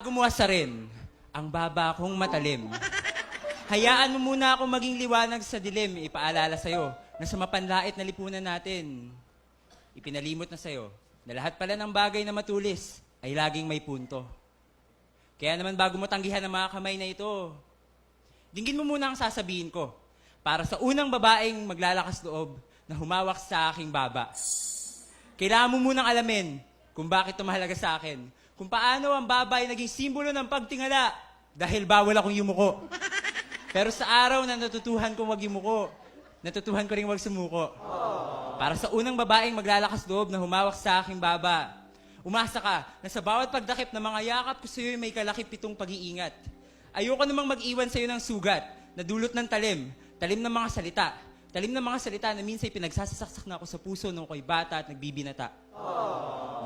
Gumawa sa rin ang baba kong matalim. Hayaan mo muna ako maging liwanag sa dilim. Ipaalala sa'yo na sa mapanlait na lipunan natin, ipinalimot na sa'yo na lahat pala ng bagay na matulis ay laging may punto. Kaya naman bago mo tanggihan ang mga kamay na ito, dinggin mo muna ang sasabihin ko para sa unang babaeng maglalakas loob na humawak sa aking baba. Kailangan mo munang alamin kung bakit ito mahalaga sa akin. Kung paano ang baba ay naging simbolo ng pagtingala dahil bawal akong yumuko. Pero sa araw na natutuhan kong wag yumuko, natutuhan ko rin wag sumuko. Para sa unang babaeng maglalakas loob na humawak sa aking baba, umasa ka na sa bawat pagdakip ng mga yakap ko sa iyo may kalakip pitong pag-iingat. Ayoko namang mag-iwan sa iyo ng sugat na dulot ng talim, talim ng mga salita, talim ng mga salita na minsan pinagsasasaksak na ako sa puso nung ako'y bata at nagbibinata.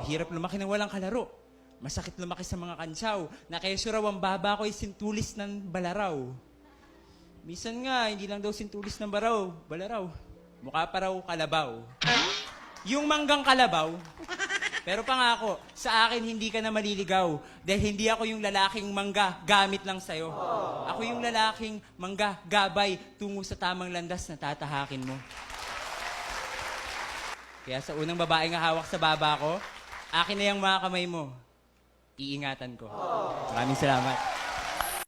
Mahirap lumaki ng walang kalaro. Masakit lumaki sa mga kantsaw na kesyo raw ang baba ko ay sintulis ng balaraw. Minsan nga, hindi lang daw sintulis ng baraw, balaraw. Mukha pa raw kalabaw. Yung manggang kalabaw, pero pangako, sa akin hindi ka na maliligaw dahil hindi ako yung lalaking mangga gamit lang sa'yo. Ako yung lalaking mangga gabay tungo sa tamang landas na tatahakin mo. Kaya sa unang babae nga hawak sa baba ko, akin na yung mga kamay mo. Iingatan ko. Maraming salamat.